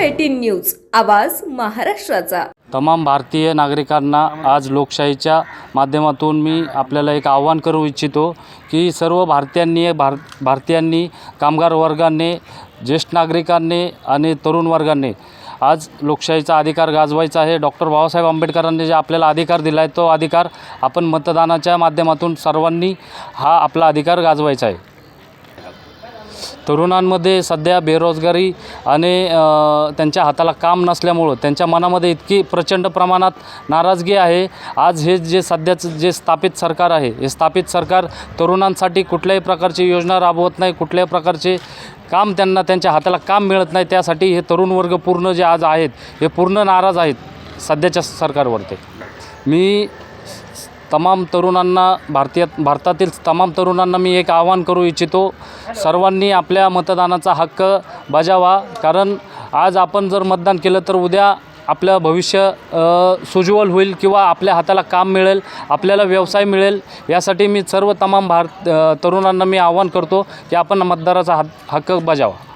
Eighteen news आवाज महाराष्ट्राचा. तमाम भारतीय नागरिकांना आज लोकशाहीच्या माध्यमातून मी आपल्याला एक आव्हान करू इच्छितो की सर्व भारतीयांनी भार भारतीयांनी कामगार वर्गाने ज्येष्ठ नागरिकांनी आणि तरुण वर्गाने आज लोकशाहीचा अधिकार गाजवायचा आहे. डॉक्टर बाबासाहेब आंबेडकरांनी जे आपल्याला अधिकार दिला आहे तो अधिकार आपण मतदानाच्या माध्यमातून सर्वांनी हा आपला अधिकार गाजवायचा आहे. तरुणांमध्ये सध्या बेरोजगारी आणि त्यांच्या हाताला काम नसल्यामुळं त्यांच्या मनामध्ये इतकी प्रचंड प्रमाणात नाराजगी आहे. आज हे जे सध्याचं जे स्थापित सरकार आहे हे स्थापित सरकार तरुणांसाठी कुठल्याही प्रकारची योजना राबवत नाही कुठल्याही प्रकारचे काम त्यांना त्यांच्या हाताला काम मिळत नाही त्यासाठी हे तरुण वर्ग पूर्ण जे आज आहेत हे पूर्ण नाराज आहेत सध्याच्या सरकारवरती. मी तमाम तरुणांना भारतीय भारतातील तमाम तरुणांना मी एक आवाहन करू इच्छितो. सर्वांनी आपल्या मतदानाचा हक्क बजावा. कारण आज आपण जर मतदान केलं तर उद्या आपलं भविष्य सुज्वल होईल किंवा आपल्या हाताला काम मिळेल आपल्याला व्यवसाय मिळेल. यासाठी मी सर्व तमाम भारत तरुणांना मी आवाहन करतो की आपण मतदाराचा हक्क बजावा.